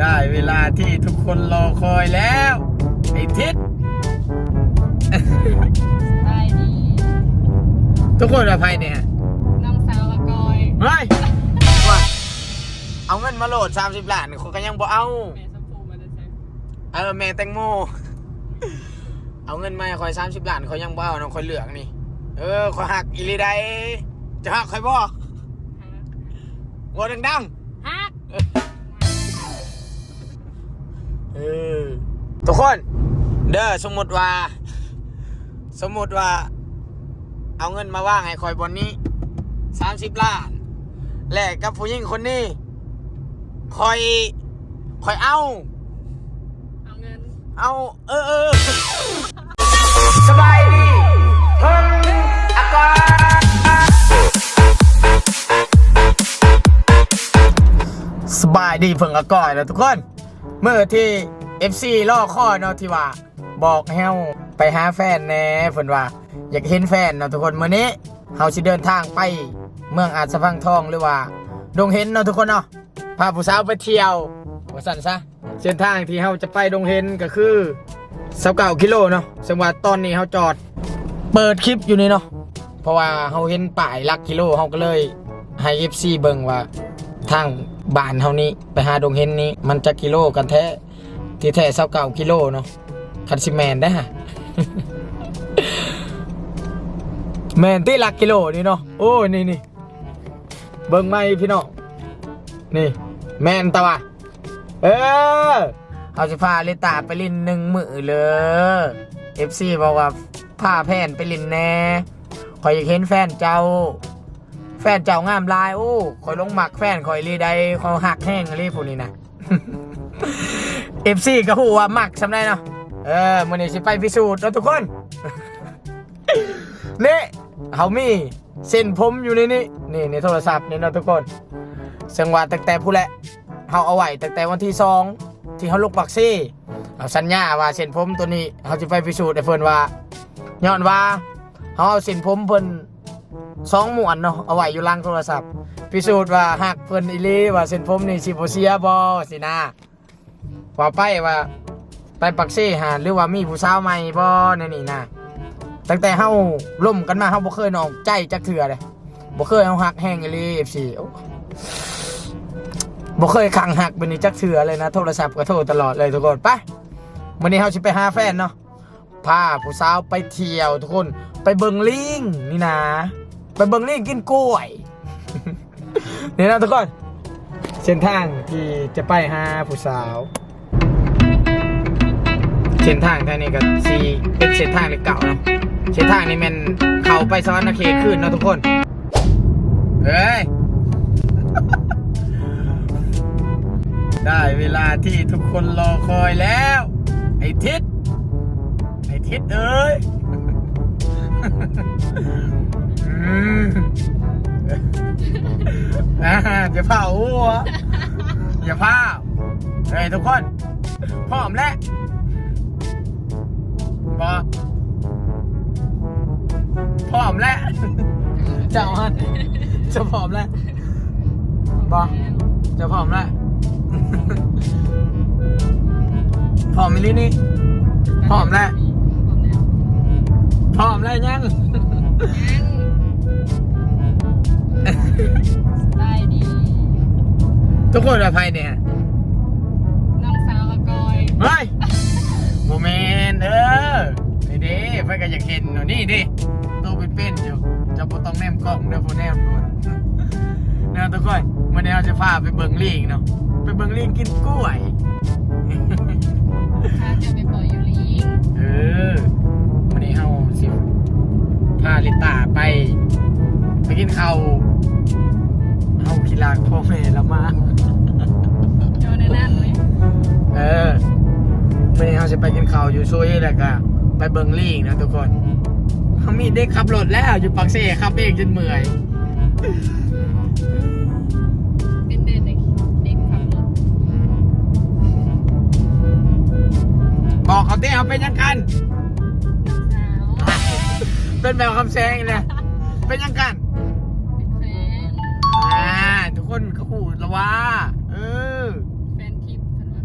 ได้เวลาที่ทุกคนรอคอยแล้วไอ้ทิศได้ดีทุกคนอภัยเนี่ยน้องสาวละกอยเฮ้ยว่าเอาเงินมาโหลด 30ล้านคนก็ยังบ่เอาแม่สัมพูมาได้ใช่เออแม่แตงโม เอาเงินมาให้คอยสามสิบล้านเขายังบ่เอาน้องคอยเหลืองนี่ เออคอยหักอีหลีได้จะหักใครบ่วัวดังฮักๆเทุกคน เด้อสมมติว่า สมมติว่า เอาเงินมาว่างให้คอยบนนี้สามสิบล้าน แลกกับผู้หญิงคนนี้คอยคอยเอา เอาเงิน เอา เออเออสบายดีเพิ่นอากาศสบายดีเพิ่งอากาศแล้วทุกคน เมื่อที่ FC ล่อข้อเนาะที่ว่า บอกให้เฮาไปหาแฟนแน่เพิ่นว่า อยากเห็นแฟนเนาะทุกคนมื้อนี้เฮาสิเดินทางไปเมืองอาจสะพังทองหรือว่า ดงเห็นเนาะทุกคนเนาะพาผู้สาวไปเที่ยวว่าสั่นซะเส้นทางที่เฮาจะไปดงเห็นก็คือ29กิโลเนาะสมว่าตอนนี้เฮาจอด เปิดคลิปอยู่นี่เนาะเพราะว่าเฮาเห็นป้ายหลักกิโลเฮาก็เลยให้ FC เบิ่งว่าทางบ้านเฮานี้ไปหาดงเห็นนี้มันจะกิโลกันแท้ ที่แท้29กิโลเนาะคันสิแมนได้ฮะแมนที่หลักกิโลนี่เนาะโอ้ยนี่นี่เบิ่งไม่พี่น้องนี่แมนตะวะเออเอาจะพาลิตาไปลินหนึ่งมือเลยเอฟซีบอกว่าพาแฟนไปลินแน่คอยอยากเห็นแฟนเจ้า แฟนเจ้างามลายโอ้คอยลงหมักแฟนคอยรีใดคอยหักแห้งรีพวกนี้นะ เอฟซีก็หูว่าหมักสำได้เนาะเออมันนี้สิไปพิสูจน์แล้วทุกคน นี่เขามีเส้นผมอยู่ในนี้นี่ในโทรศัพท์นี่เนาะทุกคนสังว่าตั้งแต่ผู้แหละเขาเอาไว้ตั้งแต่วันที่สองที่เขาลูกปักซี่เอาสัญญาว่าเส้นผมตัวนี้เขาจะไปพิสูจน์ให้เพิ่นว่าย้อนว่าเขาเอาเส้นผมเพิ่นสองหมวนเนาะเอาไว้อยู่ล่างโทรศัพท์ พิสูจน์ว่าหักเพิ่นอีลีว่าเส้นผมนี่สิบ่เสียบ่สินะ ว่าไปว่า ไปปักซี่หาหรือว่ามีผู้สาวใหม่บ่ในนี่นะตั้งแต่เฮาล่มกันมาเฮาบ่เคยนอกใจจักเทื่อเลยบ่เคยเฮาหักแห้งอีหลี FC บ่เคยขังหักเป็นนี่จักเทื่อเลยนะโทรศัพท์ก็โทรตลอดเลยทุกคนไปวันนี้เฮาสิไปหาแฟนเนาะพาผู้สาวไปเที่ยวทุกคนไปเบิงลิงนี่นะ ไปเบิงลิงกินกล้วยนี่นะทุกคนเส้นทางที่จะไปหาผู้สาว ส้นทางทางนี้ก็สีเป็นเส้นทางเก่าเนาะเส้นทางนี้มันเข้าไปสวรรค์เขตขึ้นเนาะทุกคนเฮ้ยได้เวลาที่ทุกคนรอคอยแล้ว ไอ้ทิศไอ้ทิศเอ้ยอืมอย่าเผาหัวอย่าเผาเฮ้ยทุกคน พร้อมแล้ว บอพร้อมแล้วเจ้าฮันจะพร้อมแล้วบอจะพร้อมแล้วพร้อมมิลินี่พร้อมแล้วพร้อมแล้วพร้อมแล้วยังยังได้ดี ทุกคนอภัยเนี่ย น้องสาวละกอยเฮ้ย ก็อยากเห็นหนูนี่ดิตัวเป็นๆอยู่เจะบ่ต้องแนมกล้องเด้อผู้แนมด่วนเนาะทุกคนวันนี้เราจะพาไปเบิ่งลิงเนาะไปเบิ่งลิงกินกล้วยถ้าจะไปปล่อยอยู่ลิงเออวันนี้เฮาสิพาลิตาไป ไปกินข้าวเฮากีฬาพ่อแม่ละมาเจอในนั้นไหมเออวันนี้เฮาจะไปกินข้าวอยู่ซุยแล้วก็ ไปเบิ่งลิงนะทุกคนเขามีเด็กขับรถแล้วอยู่ปักเซ่ขับเองจนเมื่อยเป็นเด็กเด็กเด็กขับรถบอกเขาเต้เขาเป็นยังกันสาวเป็นแบบคำแซงเลยเป็นยังกันเป็นแฟนอ่าทุกคนก็พูดแล้วว่า เออ แฟนทิพย์เพิ่น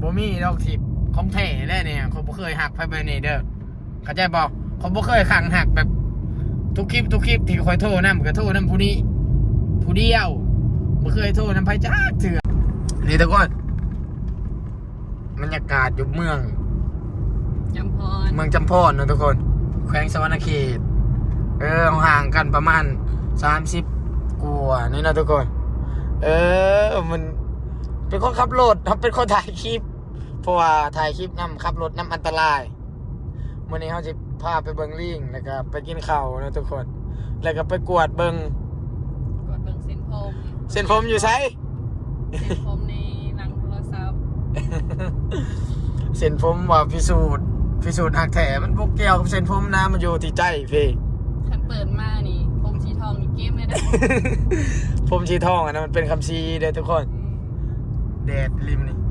บ่มีดอกทิพย์ ของแท้เลยเนี่ยเขาบ่เคยหักไผไปนี่เด้อเข้าใจบ่เขาบ่เคยขังหักแบบ ทุกคลิปทุกคลิปที่คอยโทรนำก็โทรนำผู้นี้ ผู้เดียวบ่เคยโทรนำไผจักเถื่อนี่ทุกคนบรรยากาศอยู่เมืองจำพรเมืองจำพรนะทุกคน แขวงสวรรณเขตเออห่างกันประมาณสามสิบกว่านี่นะทุกคน เออมันเป็นคนขับรถครับเป็นคนถ่ายคลิป เพราะว่าถ่ายคลิปนำขับรถนำอันตรายวันนี้เขาจะพาไปเบิงลิงแล้วก็ไปกินข้าวนะทุกคน แล้วก็ไปกวดเบิงกดเบิ่งเส้นผมเส้นผมอยู่ไซเส้นผมในหลังโทรศัพท์เส้นผมว่าพิสูจน์พิสูจน์หักแถมันพวกเกี่ยวกับเส้นผมนะมันอยู่ที่ใจพี่ฉันเปิดมานี่ผมสีทองนี่เกมเลยนะผมชีทองอะนะมันเป็นคำชีเด้อทุกคนแดดริมนี่นี่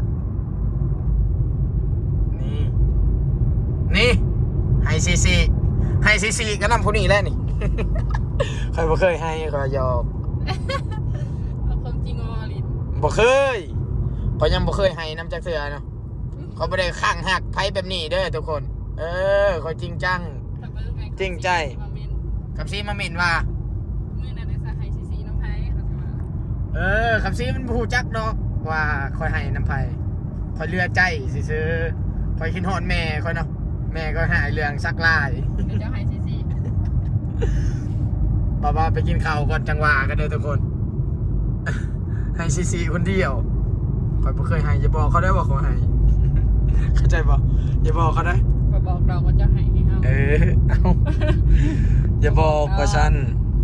นี่ไฮซีซีไฮซีซีก็นำผู้นี้แหล้วนี่ ใครบ่เคยให้ก็หยอกเอาความจริงมาลินบ่เคยก็ยังบ่เคยให้น้ำจักเสือเนาะเขาบ่ได้ข้างหักไผแบบนี้เด้อทุกคน เออเขาจริงจัง ถ้าเบิ่งไอ้จริงใจ มาเมนคำซีมาเม่นว่า มือนั้นได้สาไฮซีซีน้ำไผ่เขาจะมาเออคำซีมันผู้จักเนาะว่าคอยให้น้ำไผคอยเลือใจซื้อๆคอยคิดฮอดแม่คอยเนาะ แม่ก็หายเรื่องซักลายเดี๋ยวเจ้าไฮซีซีบ้าบ้าไปกินข้าวก่อนจังหวะกันเลยทุกคน ให้ซีซีคนเดียวคอยบ่เคยให้อย่าบอกเขาได้ว่าเขาให้เข้าใจป่อย่าบอกเขาได้ก็บอกดอกว่าเจ้าไฮให้เฮาเออเอาอย่าบอกว่าฉัน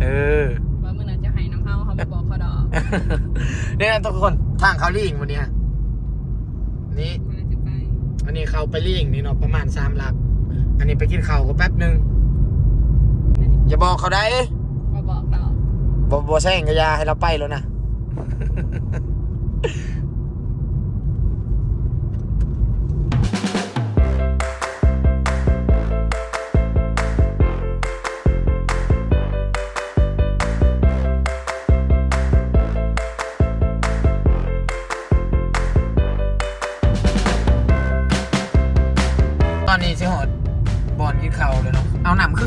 เออว่ามือนั้นเจ้าไฮน้ำเฮาเขาบ่บอกเขาดอกเนี่ยนะทุกคนทางเขาลิงวันนี้ฮะนี่มื อนั้นจะไปอันนี้เขาไปลิงนี่เนาะประมาณสามหลัก อันนี้ไปกินข้าวก็แป๊บหนึงอย่าบอกเขาได้บ่บอกดอกบ่บ่แซงกระยาให้เราไปแล้วนะ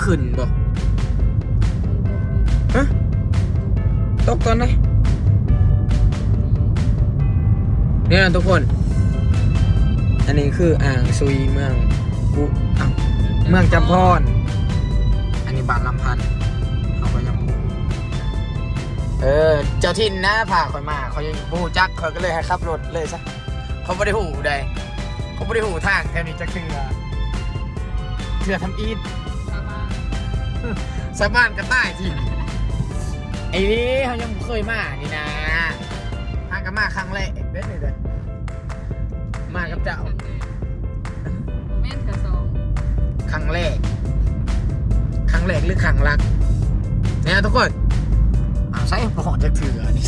ขึ้นบ่ฮะตกตอนไหนเนี่ยนะทุกคน อันนี้คืออ่างซุยเมืองกุอ้าวเมืองจำพร อันนี้บ้านลำพันธ์เขาก็ยังพูเออ เจ้าถิ่นนะพาคอยมาเขายังบูจักเขาก็เลยให้ขับรถเลยซะเขาไม่ได้หูใดเขาไม่ได้หูทางแค่นี้จะคือเถื่อทำอีท สะบานกระต่ายที่นี่ไอ้นี่เขายังบ่เคยมานี่นะทางกันมาครั้งแรกเด็ดเลยเด้อมากับเจ้าแม่นกับสองครั้งแรกครั้งแรกหรือครั้งรักเนี่ยทุกคนอ้าวใส่ปอดจะเถื่อนี่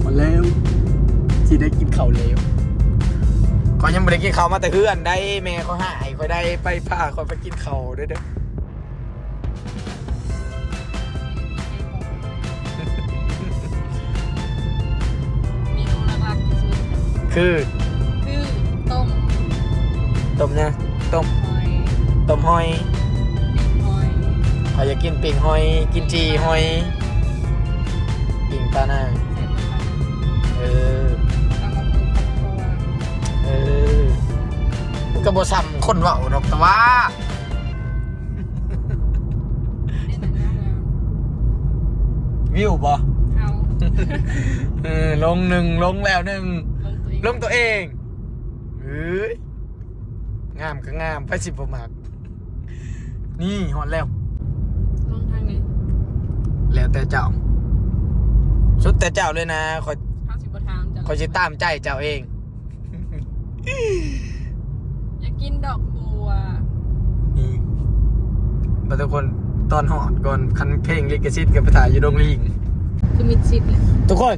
หมดแล้วที่ได้กินข้าวแล้ว ก็ยังไม่ได้กินข้าวมาแต่เพื่อนได้แม่เขาหายเขาได้ไปพาเขาไปกินข้าวด้วยเด้อเมนูหลักๆที่สุดคือคือต้มต้มเนี่ยต้มหอยต้มหอยปิ้งหอยเขาอยากกินปิ่งหอย กินจีหอยปิ่งปลาหน้าใส่ต้มเออ ออมันก็บ่ซ้ำคนเว้าดอกแต่ว่าเล่นหนังหน้าเมืองวิวบ่เฮาเออลงหนึ่งลงแล้วหนึ่งลงตัวเองลงตัวเองเอ้ยงามก็งามไปสิบ่มากนี่หอนแล้ว ลงทางนี้แล้วแต่เจ้า สุดแต่เจ้าเลยนะคอยข้าวสิบทามจะคอยสิตามใจเจ้าเอง อยากกินดอกบัว นี่มาทุกคนตอนหอดก่อนคันเพลงลิกซิตกับภาษาอยู่ดงลิง คือมิดชิดเลยทุกคน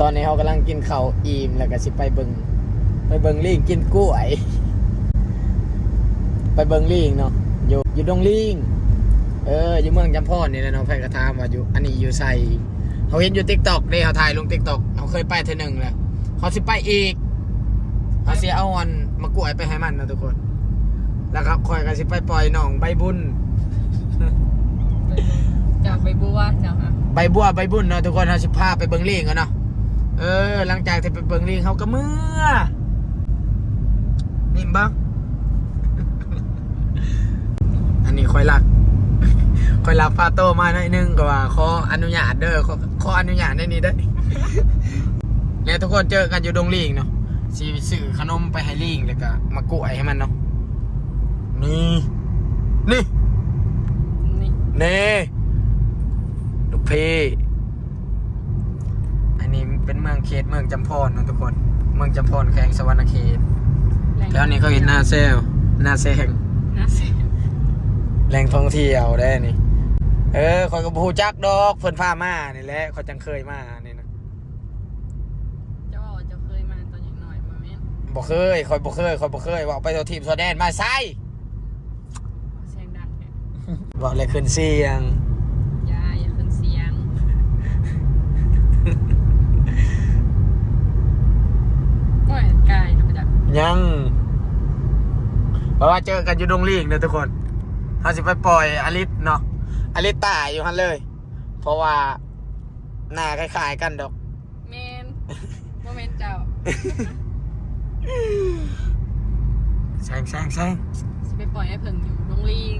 ตอนนี้เขากำลังกินข้าวอิ่มแล้วก็สิไปเบิงไปเบิงลิงกินกล้วย ไปเบิงลิงเนาะอยู่อยู่ดงลิงเอออยู่เมืองจำพรนี่แหละเนาะแฟนกระทามว่าอยู่อันนี้อยู่ใส่เขาเห็นอยู่ติ๊กต็อกเด้เขาถ่ายลงติ๊กต็อกเขาเคยไปเทอหนึ่งแล้วเขาสิไปอีก เขาสิเอาอันมากล้วยไปให้มันนะทุกคน แล้วครับคอยก็สิไปปล่อยหนองใบบุญ จากไปบัวเจ้าค่ะใบบัวใบบุญเนาะทุกคนเขาสิพาไปเบิงลิงกันเนาะ เออ หลังจากที่ไปเบิงลิงเขาก็เมื่อนี่บ้างอันนี้คอยรักคอยรับฟาโตมาหน่อยนึงก็ว่าขออนุญาตเด้อขอขออนุญาตได้นี่ได้อแล้วทุกคนเจอกันอยู่ดงลิงเนาะ สีสื่อขนมไปให้ลิงแล้วก็มากล้วยให้มันเนาะนี่นี่นี่เน่ลูกพี่อันนี้เป็นเมืองเขตเมืองจำพรนะทุกคน เมืองจำพรแขวงสวรรณเขตแถวนี้เขาเห็นหน้าเซลหน้าเซงน่าเสียแหล่งท่องเที่ยวได้นี่ เออคอยกับผู้จักดอกเพิ่นพามานี่แหละเขาจังเคยมานี่นะ เจ้าบอกเจ้าเคยมาตอนยังหน่อยมาแม่น บ่เคยคอยบ่เคยคอยบ่เคยว่าไปตัวทีมสวแดนมาไซเสียงดังเนี่ยบอกเลยขึ้นเสียง อย่าอย่าขึ้นเสียงก็เห็นกายนะประจักษ์ยังเพราะว่าเจอกันอยู่ดงลีกเนอะทุกคนเขาสิไปปล่อยอลิสเนาะอลิสตายอยู่ฮันเลย เพราะว่าหน้าคล้ายๆกันดอก เมนโมเมนเจ้า แซงแซงแซงสิไปปล่อยให้เพิ่งอยู่โรงลิง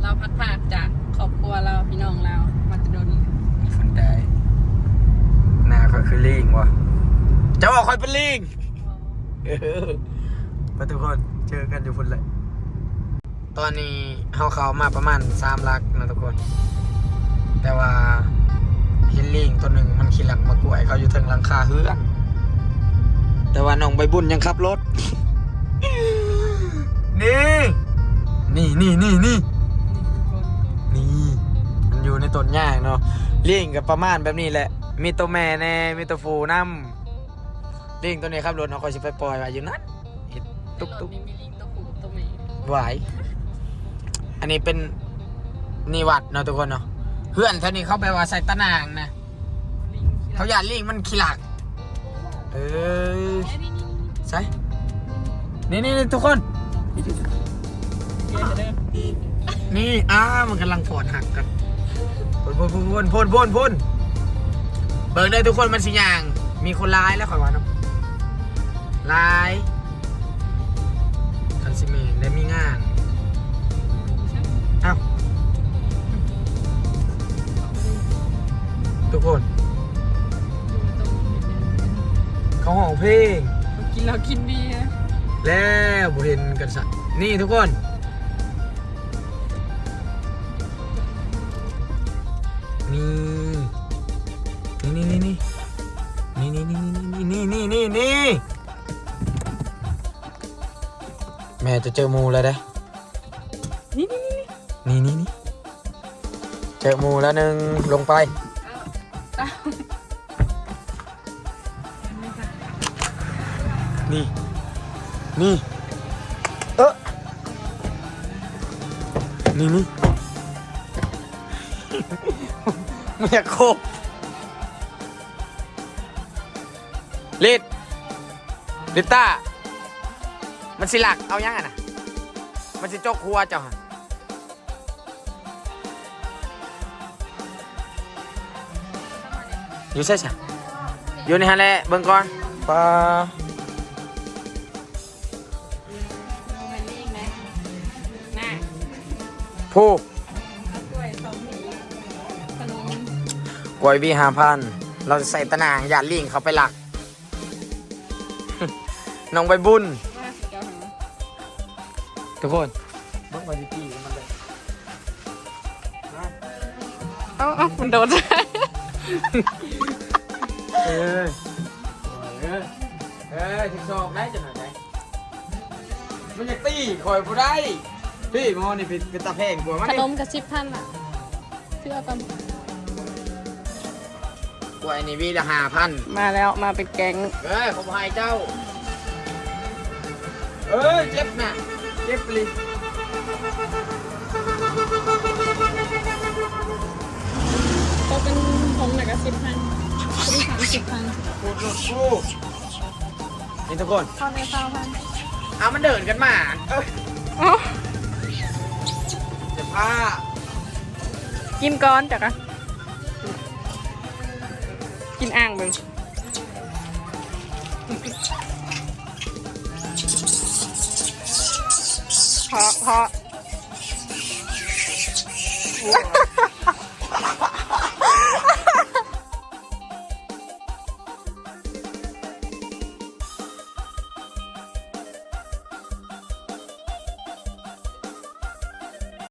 เราพัดพรากจากครอบครัวเราพี่น้องเรามาจะโดนมีคนได้หน้าเขาคือลิงวะจะบอกคอยเป็นลิงเออไปทุกคนเจอกันอยู่พุ่นเลย ตอนนี้เขาเขามาประมาณสามลักนะทุกคน แต่ว่าเห็นลิงตัวหนึ่งมันขี่หลังมากล้วยเขาอยู่เทิงหลังคาเฮือน แต่ว่าน้องใบบุญยังขับรถ นี่ นี่นี่นี่นี่นี่ มันอยู่ในต้นหญ้าเนาะ เลี้ยงกับประมาณแบบนี้แหละ มีตัวแม่แน่ มีตัวฟูน้ำเลี้ยงตัวนี้ครับรถเนาะคอยสิไปปล่อยไว้อยู่นั่นเห็ดตุ๊กตุ๊กนี่มีลิงตัวผู้ตัวแม่ไหวอันนี้เป็นนิวัดเนาะทุกคนเนาะ เพื่อนเท่านี้เขาไปว่าใส่ตะนางนะลิงเขาอยากลิงมันขี้หลัก เออใส่นี่นี่ทุกคน นี่อ่ามันกำลังฝอนหักกันพ่นพ่นพ่นพ่นพ่นพ่นพ่นเบิกได้ทุกคนมันสิอย่าง มีคนร้ายแล้วขอยว่าเนาะร้ายคันสิเมนได้มีงานอ้าวทุกคน เขาห้องเพลง กินเรากินเบียร์แล้วบ่เห็นกันสักนี่ทุกคน นี่นี่นี่นี่นี่นี่นี่นี่นี่นี่นี่นี่แม่จะเจอหมูแล้วเด้นี่นี่นี่นี่นี่นี่เจอหมูแล้วหนึ่งลงไป นี่ นี่ เออนี่นี่ไม่อยโคบลิดลิต้า มันสิหลัก เอายังอะนะมันสิโจกหัวเจ้าฮะอยู่ใช่ใช่อยู่ในฮะแหละเบิ่งก่อนปลา ผู้เอากล้วยสองหวีขนมกล้วยวีหาพัน เราจะใส่ตะนางอย่าลิงเขาไปหลัก น้องใบบุญว่าสิเจ้าหาทุกคนเบิ่งบาจิกี้มันเลยเอาเอามันโดนใจเออเออเออถึงชอบได้จังหน่อยได้มันอยากตีคอยผู้ได้ พี่มอนี่เป็นตาแพงกว่ามันขนมกระชิปพันอะเชื่อกันกวยนี่วีละห้าพันมาแล้วมาเป็นแก๊งเอ้ยผมหายเจ้า เอ้ยเจ็บนะเจ็บลิก็เป็นผงหนักสิบพันเป็นสามสิบพันพูดสู้นี่ทุกคนเข้าในเก้าพันเอามันเดินกันมาเอ้า อ่ากินก่อนจ้ะกะกินอ่างมึงพอพอ